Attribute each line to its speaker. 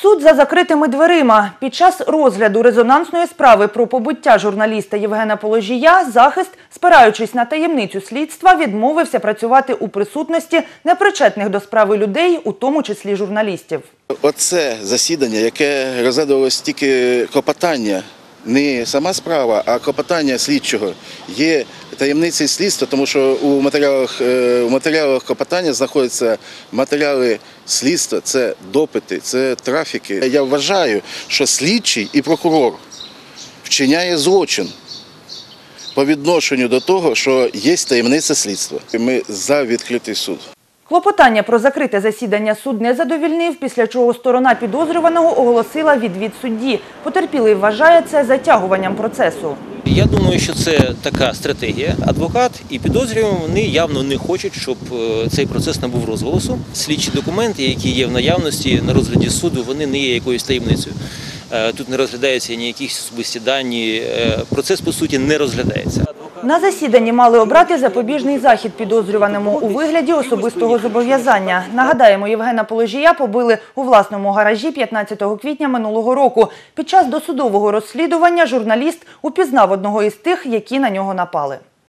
Speaker 1: Суд за закритими дверима. Під час розгляду резонансної справи про побиття журналіста Євгена Положія захист, спираючись на таємницю слідства, відмовився працювати у присутності непричетних до справи людей, у тому числі журналістів.
Speaker 2: Оце засідання, яке розглядувалось тільки клопотання, не сама справа, а клопотання слідчого, є таємницею слідства, тому що у матеріалах, е, у матеріалах клопотання знаходяться матеріали слідства, це допити, це трафіки. Я вважаю, що слідчий і прокурор вчиняє злочин по відношенню до того, що є таємниця слідства. Ми за відкритий суд.
Speaker 1: Клопотання про закрите засідання суд не задовільнив, після чого сторона підозрюваного оголосила відвід судді. Потерпілий вважає це затягуванням процесу.
Speaker 3: Я думаю, що це така стратегія. Адвокат і підозрювані вони явно не хочуть, щоб е, цей процес набув розголосу. Слідчі документи, які є в наявності на розгляді суду, вони не є якоюсь таємницею. Е, Тут не розглядаються ніякі особисті дані. е, Процес по суті не розглядається.
Speaker 1: На засіданні мали обрати запобіжний захід підозрюваному у вигляді особистого зобов'язання. Нагадаємо, Євгена Положія побили у власному гаражі 15 квітня минулого року. Під час досудового розслідування журналіст упізнав одного із тих, які на нього напали.